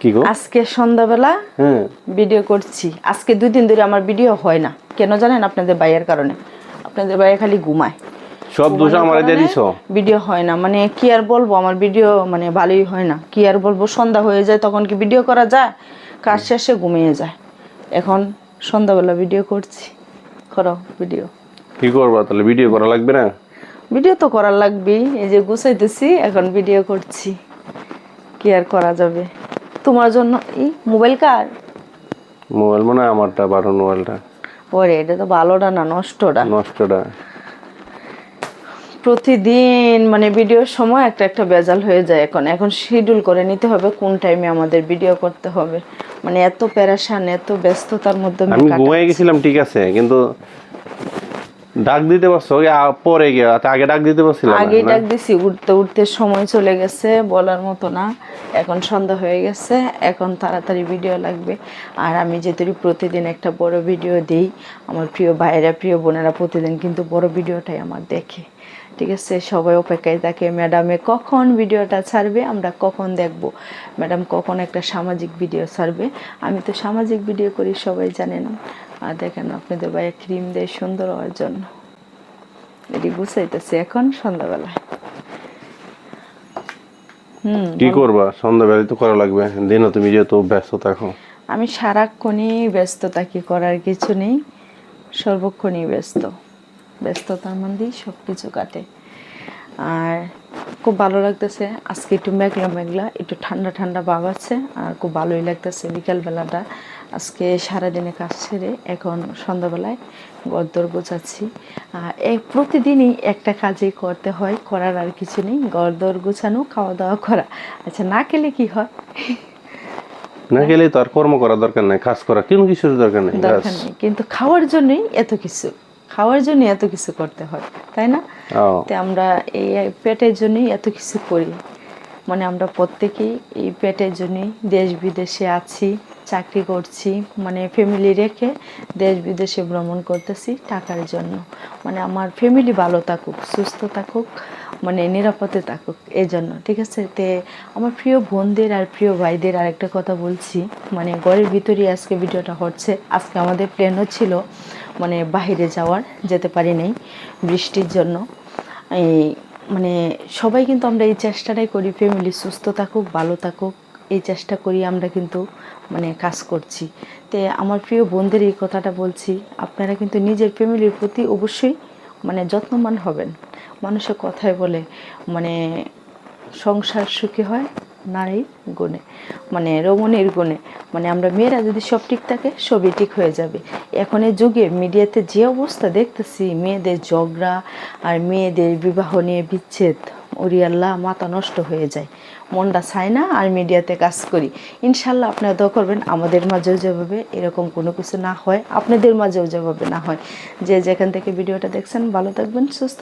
কি গো? আজকে সন্ধ্যাবেলা হ্যাঁ। ভিডিও করছি। আজকে দুই দিন ধরে আমার ভিডিও হয় না। কেন জানেন? আপনাদের ভাইয়ের কারণে। আপনাদের ভাইয়া খালি ঘুমায়। সব দোষ আমার দিয়ে দিছ? ভিডিও হয় না। মানে কি আর বলব? আমার ভিডিও মানে ভালোই হয় না। কি আর বলব? সন্ধ্যা হয়ে যায় তখন কি ভিডিও করা যায়? কাজ শেষে ঘুমিয়ে যায়। এখন সন্ধ্যাবেলা ভিডিও করছি। করো ভিডিও কি করবা তাহলে? ভিডিও করা লাগবে না? ভিডিও তো করার লাগবেই। এই যে গুছাইতেছি এখন ভিডিও করছি। কি আর করা যাবে? তোমার জন্য এই মোবাইল কার? মোবাইল মনে হয় আমারটা বারো মোবাইলটা। ওরে এটা তো ভালোটা না নষ্টটা। নষ্টটা। প্রতিদিন মানে ভিডিওর সময় একটা একটা বেজাল হয়ে যায় এখন। এখন শিডিউল করে নিতে হবে কোন টাইমে আমাদের ভিডিও করতে হবে। মানে এত প্যারাসান এত ব্যস্ততার মধ্যে আমি। ঘুমাই গেছিলাম ঠিক আছে কিন্তু ডাক দিতে পারছ? পরে গিয়ে আগে ডাক দিতে পারছিলাম আগে ডাক দিছি উঠতে উঠতে সময় চলে গেছে বলার মতো না। এখন সন্ধ্যা হয়ে গেছে, এখন তাড়াতাড়ি ভিডিও লাগবে। আর আমি যেহেতু প্রতিদিন একটা বড় ভিডিও দিই, আমার প্রিয় ভাইয়েরা, প্রিয় বোনেরা প্রতিদিন কিন্তু বড় ভিডিওটাই আমার দেখে। ঠিক আছে? সবাই অপেক্ষায় থাকে, ম্যাডামে কখন ভিডিওটা ছাড়বে? আমরা কখন দেখব? ম্যাডাম, কখন একটা সামাজিক ভিডিও ছাড়বে? আমি তো সামাজিক ভিডিও করি, সবাই জানেন আর দেখেন আপনাদের ভাইয়া ক্রিম দেয় সুন্দর হওয়ার জন্য। এটি গুছাইতেছি এখন সন্ধ্যাবেলা হুম কি করবা? সন্ধ্যাবেলা তো করা লাগবে। দিনও তুমি যেহেতু ব্যস্ত থাকো আমি সারাক্ষণই ব্যস্ততা কি করার কিছু নেই। সর্বক্ষণই ব্যস্ত। ব্যস্ততার মধ্যেই সব কিছু কাটে। আর খুব ভালো লাগতেছে। আজকে একটু মেঘলা মেঘলা একটু ঠান্ডা ঠান্ডা ভাব আছে আর খুব ভালোই লাগতেছে বিকালবেলাটা। আজকে সারাদিনে কাজ ছেড়ে এখন সন্ধ্যাবেলায় গদ্দর গোছাচ্ছি। প্রতিদিনই একটা কাজই করতে হয় করার আর কিছু নেই গদ্দর গোছানো খাওয়া দাওয়া করা। আচ্ছা না খেলে কি হয়? না গেলে তো আর কর্ম করার দরকার নাই কাজ করা কোনো কিছুর দরকার নেই। দরকার নেই কিন্তু খাওয়ার জন্যই এত কিছু। খাওয়ার জন্য এত কিছু করতে হয় তাই না? তো আমরা এই পেটের জন্যই এত কিছু করি। মানে আমরা প্রত্যেকেই এই পেটের জন্যই দেশ বিদেশে আছি চাকরি করছি মানে ফ্যামিলি রেখে দেশ বিদেশে ভ্রমণ করতেছি টাকার জন্য। মানে আমার ফ্যামিলি ভালো থাকুক সুস্থ থাকুক। মানে নিরাপদে থাকুক এই জন্য ঠিক আছে? তে আমার প্রিয় বোনদের আর প্রিয় ভাইদের আরেকটা কথা বলছি। মানে ঘরের ভিতরেই আজকে ভিডিওটা হচ্ছে। আজকে আমাদের প্ল্যানও ছিল মানে বাইরে যাওয়ার, যেতে পারি নাই বৃষ্টির জন্য। এই মানে সবাই কিন্তু আমরা এই চেষ্টাটাই করি ফ্যামিলি সুস্থ থাকুক, ভালো থাকুক, এই চেষ্টা করি আমরা কিন্তু মানে কাজ করছি। তে আমার প্রিয় বোনদের এই কথাটা বলছি, আপনারা কিন্তু নিজের ফ্যামিলির প্রতি অবশ্যই মানে যত্নবান হবেন। মানুষের কথায় বলে মানে সংসার সুখী হয় নারীর গুণে মানে রমণীর গুণে। মানে আমরা মেয়েরা যদি সব ঠিক থাকে, সবই ঠিক হয়ে যাবে। এখন এই যুগে মিডিয়াতে যে অবস্থা দেখতেছি, মেয়েদের ঝগড়া আর মেয়েদের বিবাহ নিয়ে বিচ্ছেদ। ওরিয়াল্লাহ মাথা নষ্ট হয়ে যায়। মনটা চায় না, আর মিডিয়াতে কাজ করি। ইনশাল্লাহ আপনারা দোয়া করবেন, আমাদের মাঝেও যেভাবে এরকম কোনো কিছু না হয়, আপনাদের মাঝেও যেভাবে না হয়। যে যেখান থেকে ভিডিওটা দেখছেন, ভালো থাকবেন, সুস্থ